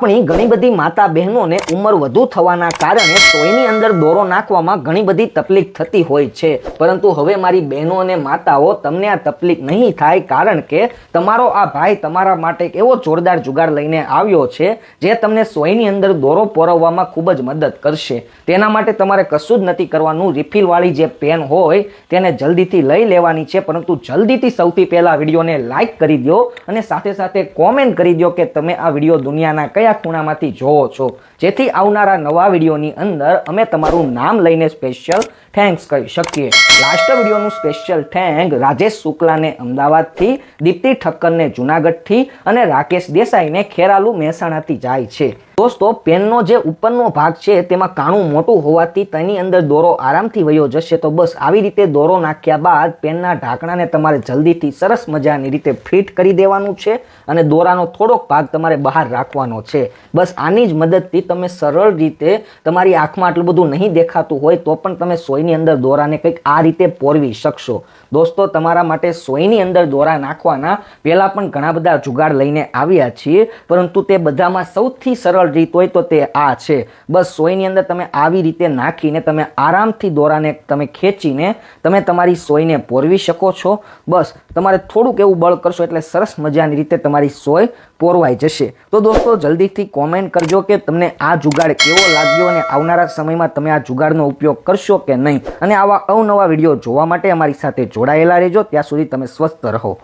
આપણી ઘણી બધી માતા બહેનોને ઉંમર વધુ થવાના કારણે સોયની અંદર દોરો નાખવામાં ઘણી બધી તકલીફ થતી હોય છે. પરંતુ હવે મારી બહેનો અને માતાઓ તમને આ તકલીફ નહીં થાય કારણ કે તમારો આ ભાઈ તમારા માટે એક એવો જોરદાર જુગાડ લઈને આવ્યો છે જે તમને સોયની અંદર દોરો પોરવવામાં ખૂબ જ મદદ કરશે. તેના માટે તમારે કશું જ નથી કરવાનું. રિફિલવાળી જે પેન હોય તેને જલ્દીથી લઈ લેવાની છે. પરંતુ જલ્દીથી સૌથી પહેલાં વિડીયોને લાઇક કરી દો અને સાથે સાથે કોમેન્ટ કરી દો કે તમે આ વીડિયો દુનિયાના કયા ખૂણામાંથી જોવો છો. જેથી આવનારા નવા વિડીયોની અંદર અમે તમારું નામ લઈને સ્પેશિયલ થેન્ક્સ કહી શકીએ. લાસ્ટ વિડીયોનું સ્પેશિયલ થેન્ક રાજેશ શુક્લાને અમદાવાદથી, દીપ્તિ ઠક્કરને જુનાગઢથી અને રાકેશ દેસાઈને ખેરાલુ મહેસાણાથી જાય છે. દોસ્તો, પેનનો જે ઉપરનો ભાગ છે, તેમાં કાણું મોટું હોવાથી તેની અંદર દોરો આરામથી વયો જશે. તો બસ આવી રીતે દોરો નાખ્યા બાદ પેનના ઢાંકણાને તમારે જલ્દીથી સરસ મજાની રીતે ફિટ કરી દેવાનું છે અને દોરાનો થોડોક ભાગ તમારે બહાર રાખવાનો છે. બસ આની જ મદદથી તમે સરળ રીતે તમારી આંખમાં આટલું બધું નહીં દેખાતું હોય તો પણ તમે સોયની અંદર દોરાને કંઈક આ રીતે પોરવી શકશો. દોસ્તો, તમારા માટે સોયની અંદર દોરા નાખવાના પહેલાં પણ ઘણા બધા જુગાડ લઈને આવ્યા છીએ, પરંતુ તે બધામાં સૌથી સરળ રીત હોય તો તે આ છે. બસ સોયની અંદર તમે આવી રીતે નાખીને તમે આરામથી દોરાને તમે ખેંચીને તમે તમારી સોયને પોરવી શકો છો. બસ, તમારે થોડુંક એવું બળ કરશો એટલે સરસ મજાની રીતે તમારી સોય પોરવાઈ જશે. તો દોસ્તો, જલ્દીથી કોમેન્ટ કરજો કે તમને આ જુગાડ કેવો લાગ્યો અને આવનારા સમયમાં તમે આ જુગાડનો ઉપયોગ કરશો કે નહીં. અને આવા અવનવા વીડિયો જોવા માટે અમારી સાથે જોડાયેલા રહેજો. ત્યાં સુધી તમે સ્વસ્થ રહો.